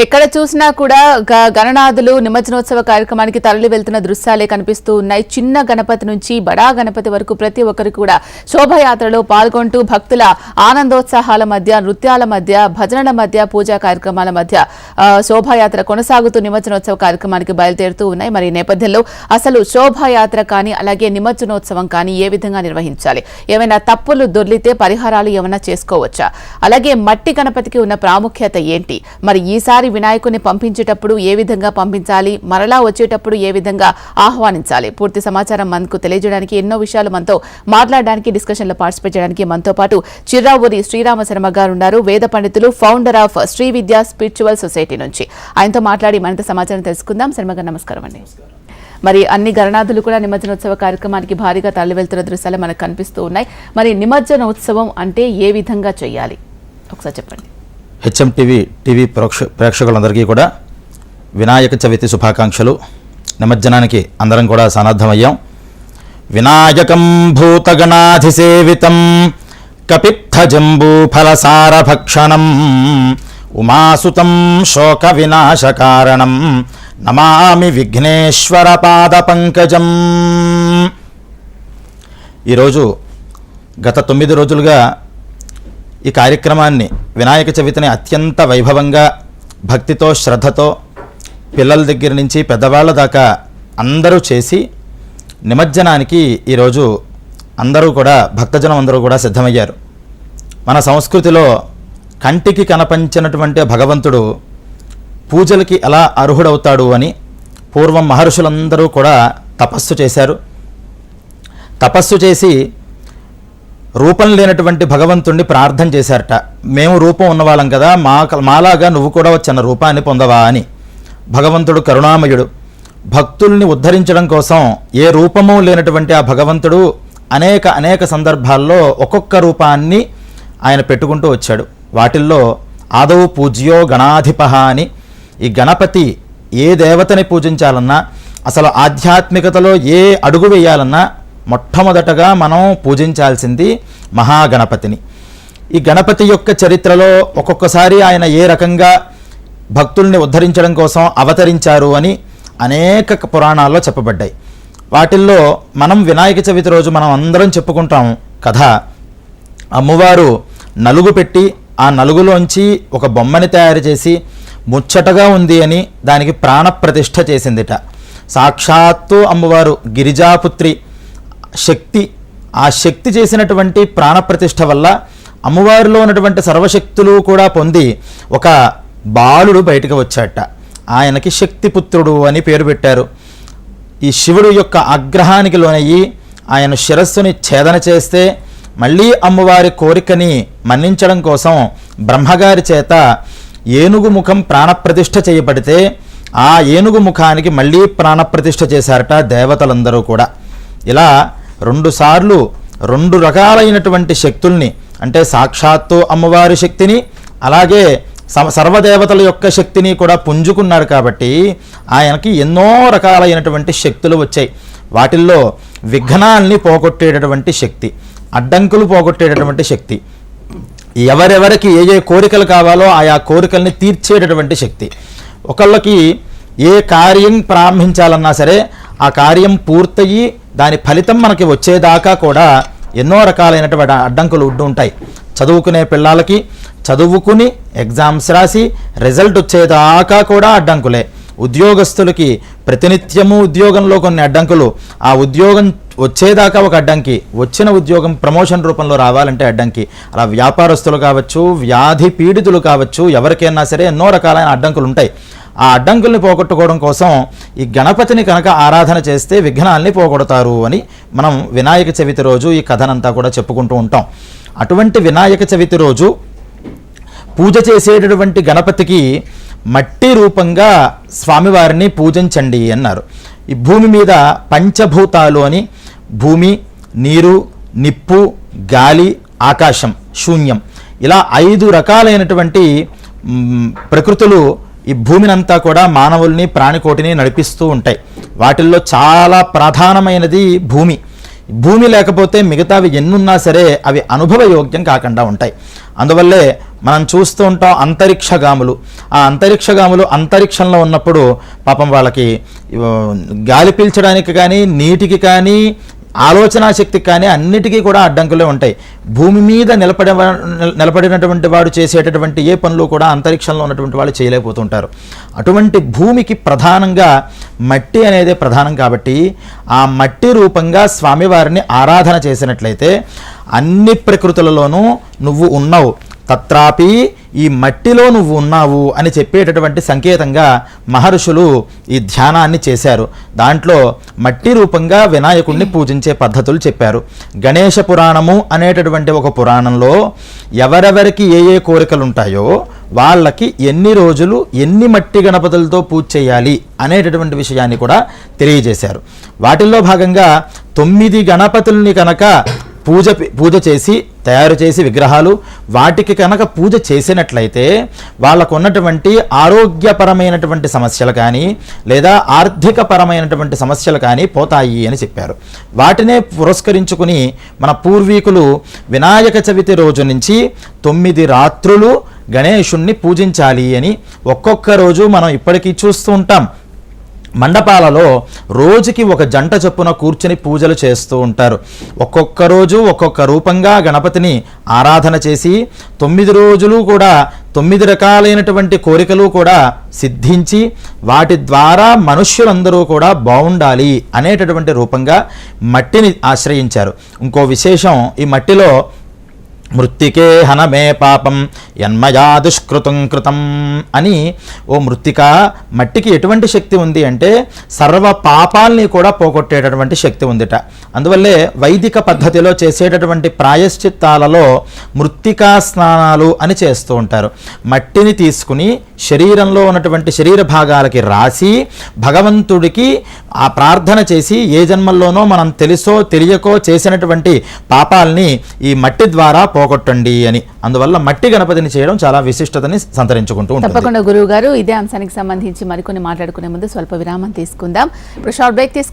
ఎక్కడ చూసినా కూడా గ- గణనాథులు నిమజ్జనోత్సవ కార్యక్రమానికి తరలి వెళ్తున్న దృశ్యాలే కనిపిస్తూ ఉన్నాయి. చిన్న గణపతి నుంచి బడా గణపతి వరకు ప్రతి ఒక్కరు కూడా శోభయాత్రలో పాల్గొంటూ భక్తుల ఆనందోత్సాహాల మధ్య నృత్యాల మధ్య భజనల మధ్య పూజా కార్యక్రమాల మధ్య శోభాయాత్ర కొనసాగుతూ నిమజ్జనోత్సవ కార్యక్రమానికి బయలుదేరుతూ ఉన్నాయి. మరి నేపథ్యంలో అసలు శోభాయాత్ర కానీ అలాగే నిమజ్జనోత్సవం కానీ ఏ విధంగా నిర్వహించాలి? ఏమైనా తప్పులు దొర్లితే పరిహారాలు ఏమైనా చేసుకోవచ్చా? అలాగే మట్టి గణపతికి ఉన్న ప్రాముఖ్యత ఏంటి? మరి ఈసారి వినాయకుని పంపించేటప్పుడు ఏ విధంగా పంపించాలి మరలా వచ్చేటప్పుడు ఏ విధంగా ఆహ్వానించాలి? పూర్తి సమాచారం మనకు తెలియజేయడానికి ఎన్నో విషయాలు మనతో మాట్లాడడానికి డిస్కషన్లో పార్టిసిపేట్ చేయడానికి మనతో పాటు చిర్రావూరి శ్రీరామ శర్మ గారు ఉన్నారు. వేద పండితులు ఫౌండర్ ఆఫ్ శ్రీ విద్యా స్పిరిచువల్ సొసైటీ నుంచి. ఆయనతో మాట్లాడి మరింత సమాచారం తెలుసుకుందాం. శర్మ గారు నమస్కారం అండి. మరి అన్ని గణనాథులు కూడా నిమజ్జనోత్సవ కార్యక్రమానికి భారీగా తరలి వెళ్తున్న దృశ్యాలు మనకు కనిపిస్తూ ఉన్నాయి. మరి నిమజ్జనోత్సవం అంటే ఏ విధంగా చేయాలి? ఒకసారి చెప్పండి. హెచ్ఎం టీవీ టీవీ ప్రేక్ష ప్రేక్షకులందరికీ కూడా వినాయక చవితి శుభాకాంక్షలు. నిమజ్జనానికి అందరం కూడా సన్నద్ధమయ్యాం. వినాయకం భూతగణాధిసేవితం కపిత్థజంబూఫలసారభక్షణం ఉమాసుతం శోక వినాశకారణం నమామి విఘ్నేశ్వర పాద పంకజం ఈరోజు గత తొమ్మిది రోజులుగా ఈ కార్యక్రమాన్ని వినాయక చవితిని అత్యంత వైభవంగా భక్తితో శ్రద్ధతో పిల్లల దగ్గర నుంచి పెద్దవాళ్ళ దాకా అందరూ చేసి నిమజ్జనానికి ఈరోజు అందరూ కూడా భక్తజనం అందరూ కూడా సిద్ధమయ్యారు. మన సంస్కృతిలో కంటికి కనపంచినటువంటి భగవంతుడు పూజలకి ఎలా అర్హుడవుతాడు అని పూర్వం మహర్షులందరూ కూడా తపస్సు చేశారు. తపస్సు చేసి రూపం లేనటువంటి భగవంతుణ్ణి ప్రార్థన చేశారట. మేము రూపం ఉన్నవాళ్ళం కదా మా మాలాగా నువ్వు కూడా వచ్చిన రూపాన్ని పొందవా అని. భగవంతుడు కరుణామయుడు భక్తుల్ని ఉద్ధరించడం కోసం ఏ రూపము లేనటువంటి ఆ భగవంతుడు అనేక అనేక సందర్భాల్లో ఒక్కొక్క రూపాన్ని ఆయన పెట్టుకుంటూ వచ్చాడు. వాటిల్లో ఆదవు పూజ్యో గణాధిప అని. ఈ గణపతి ఏ దేవతని పూజించాలన్నా అసలు ఆధ్యాత్మికతలో ఏ అడుగు వేయాలన్నా మొట్టమొదటగా మనం పూజించాల్సింది మహాగణపతిని. ఈ గణపతి యొక్క చరిత్రలో ఒక్కొక్కసారి ఆయన ఏ రకంగా భక్తుల్ని ఉద్ధరించడం కోసం అవతరించారు అని అనేక పురాణాల్లో చెప్పబడ్డాయి. వాటిల్లో మనం వినాయక చవితి రోజు మనం అందరం చెప్పుకుంటాం కథ. అమ్మవారు నలుగు పెట్టి ఆ నలుగులోంచి ఒక బొమ్మని తయారు చేసి ముచ్చటగా ఉంది అని దానికి ప్రాణప్రతిష్ఠ చేసిందిట. సాక్షాత్తు అమ్మవారు గిరిజాపుత్రి శక్తి ఆ శక్తి చేసినటువంటి ప్రాణప్రతిష్ఠ వల్ల అమ్మవారిలో ఉన్నటువంటి సర్వశక్తులు కూడా పొంది ఒక బాలుడు బయటకు వచ్చాట ఆయనకి శక్తిపుత్రుడు అని పేరు పెట్టారు. ఈ శివుడు యొక్క ఆగ్రహానికి లోనయ్యి ఆయన శిరస్సుని ఛేదన చేస్తే మళ్ళీ అమ్మవారి కోరికని మన్నించడం కోసం బ్రహ్మగారి చేత ఏనుగు ముఖం ప్రాణప్రతిష్ఠ చేయబడితే ఆ ఏనుగు ముఖానికి మళ్ళీ ప్రాణప్రతిష్ఠ చేశారట దేవతలందరూ కూడా. ఇలా రెండుసార్లు రెండు రకాలైనటువంటి శక్తుల్ని అంటే సాక్షాత్తు అమ్మవారి శక్తిని అలాగే సర్వదేవతల యొక్క శక్తిని కూడా పుంజుకున్నారు కాబట్టి ఆయనకి ఎన్నో రకాలైనటువంటి శక్తులు వచ్చాయి. వాటిల్లో విఘ్నాల్ని పోగొట్టేటటువంటి శక్తి అడ్డంకులు పోగొట్టేటటువంటి శక్తి ఎవరెవరికి ఏ ఏ కోరికలు కావాలో ఆయా కోరికల్ని తీర్చేటటువంటి శక్తి. ఒకళ్ళకి ఏ కార్యం ప్రారంభించాలన్నా సరే ఆ కార్యం పూర్తయి దాని ఫలితం మనకి వచ్చేదాకా కూడా ఎన్నో రకాలైనటువంటి అడ్డంకులు ఉంటూ ఉంటాయి. చదువుకునే పిల్లలకి చదువుకుని ఎగ్జామ్స్ రాసి రిజల్ట్ వచ్చేదాకా కూడా అడ్డంకులే. ఉద్యోగస్తులకి ప్రతినిత్యము ఉద్యోగంలో కొన్ని అడ్డంకులు. ఆ ఉద్యోగం వచ్చేదాకా ఒక అడ్డంకి. వచ్చిన ఉద్యోగం ప్రమోషన్ రూపంలో రావాలంటే అడ్డంకి. అలా వ్యాపారస్తులు కావచ్చు వ్యాధి పీడితులు కావచ్చు ఎవరికైనా సరే ఎన్నో రకాలైన అడ్డంకులు ఉంటాయి. ఆ అడ్డంకుల్ని పోగొట్టుకోవడం కోసం ఈ గణపతిని కనుక ఆరాధన చేస్తే విఘ్నాల్ని పోగొడతారు అని మనం వినాయక చవితి రోజు ఈ కథనంతా కూడా చెప్పుకుంటూ ఉంటాం. అటువంటి వినాయక చవితి రోజు పూజ చేసేటటువంటి గణపతికి మట్టి రూపంగా స్వామివారిని పూజించండి అన్నారు. ఈ భూమి మీద పంచభూతాలు అని భూమి నీరు నిప్పు గాలి ఆకాశం శూన్యం ఇలా ఐదు రకాలైనటువంటి ప్రకృతులు ఈ భూమినంతా కూడా మానవుల్ని ప్రాణికోటిని నడిపిస్తూ ఉంటాయి. వాటిల్లో చాలా ప్రధానమైనది భూమి. భూమి లేకపోతే మిగతావి ఎన్నున్నా సరే అవి అనుభవయోగ్యం కాకుండా ఉంటాయి. అందువల్లే మనం చూస్తూ ఉంటాం అంతరిక్షగాములు ఆ అంతరిక్షగాములు అంతరిక్షంలో ఉన్నప్పుడు పాపం వాళ్ళకి గాలి పీల్చడానికి కానీ నీటికి కానీ ఆలోచన శక్తి కానీ అన్నిటికీ కూడా అడ్డంకులే ఉంటాయి. భూమి మీద నిలబడే నిలబడినటువంటి వాడు చేసేటటువంటి ఏ పనులు కూడా అంతరిక్షంలో ఉన్నటువంటి వాళ్ళు చేయలేకపోతుంటారు. అటువంటి భూమికి ప్రధానంగా మట్టి అనేది ప్రధానం కాబట్టి ఆ మట్టి రూపంగా స్వామివారిని ఆరాధన చేసినట్లయితే అన్ని ప్రకృతులలోనూ నువ్వు ఉన్నావు. తత్రాపి ఈ మట్టిలో నువ్వు ఉన్నావు అని చెప్పేటటువంటి సంకేతంగా మహర్షులు ఈ ధ్యానాన్ని చేశారు. దాంట్లో మట్టి రూపంగా వినాయకుడిని పూజించే పద్ధతులు చెప్పారు. గణేష పురాణము అనేటటువంటి ఒక పురాణంలో ఎవరెవరికి ఏ ఏ కోరికలు ఉంటాయో వాళ్ళకి ఎన్ని రోజులు ఎన్ని మట్టి గణపతులతో పూజ చేయాలి అనేటటువంటి విషయాన్ని కూడా తెలియజేశారు. వాటిల్లో భాగంగా తొమ్మిది గణపతుల్ని కనుక పూజ పూజ చేసి తయారు చేసి విగ్రహాలు వాటికి కనుక పూజ చేసినట్లయితే వాళ్ళకు ఉన్నటువంటి ఆరోగ్యపరమైనటువంటి సమస్యలు కానీ లేదా ఆర్థిక పరమైనటువంటి సమస్యలు కానీ పోతాయి అని చెప్పారు. వాటినే పురస్కరించుకుని మన పూర్వీకులు వినాయక చవితి రోజు నుంచి తొమ్మిది రాత్రులు గణేషుణ్ణి పూజించాలి అని ఒక్కొక్క రోజు మనం ఇప్పటికీ చూస్తూ ఉంటాం. మండపాలలో రోజుకి ఒక జంట చొప్పున కూర్చుని పూజలు చేస్తూ ఉంటారు. ఒక్కొక్క రోజు ఒక్కొక్క రూపంగా గణపతిని ఆరాధన చేసి తొమ్మిది రోజులు కూడా తొమ్మిది రకాలైనటువంటి కోరికలు కూడా సిద్ధించి వాటి ద్వారా మనుష్యులందరూ కూడా బాగుండాలి అనేటటువంటి రూపంగా మట్టిని ఆశ్రయించారు. ఇంకో విశేషం ఈ మట్టిలో మృత్తికే హనమే పాపం యన్మయా దుష్కృతం కృతం అని ఓ మృత్తిక మట్టికి ఎటువంటి శక్తి ఉంది అంటే సర్వ పాపాల్ని కూడా పోగొట్టేటటువంటి శక్తి ఉందిట. అందువల్లే వైదిక పద్ధతిలో చేసేటటువంటి ప్రాయశ్చిత్తాలలో మృత్తికా స్నానాలు అని చేస్తూ ఉంటారు. మట్టిని తీసుకుని శరీరంలో ఉన్నటువంటి శరీర భాగాలకి రాసి భగవంతుడికి ఆ ప్రార్థన చేసి ఏ జన్మల్లోనో మనం తెలుసో తెలియకో చేసినటువంటి పాపాల్ని ఈ మట్టి ద్వారా పోగొట్టండి అని. అందువల్ల మట్టి గణపతిని చేయడం చాలా విశిష్టతని సంతరించుకుంటూ ఉంటుంది. తప్పకుండా గురువు గారు ఇదే అంశానికి సంబంధించి మరికొన్ని మాట్లాడుకునే ముందు స్వల్ప విరామం తీసుకుందాం. ఇప్పుడు షార్ట్ బ్రేక్ తీసుకుందాం.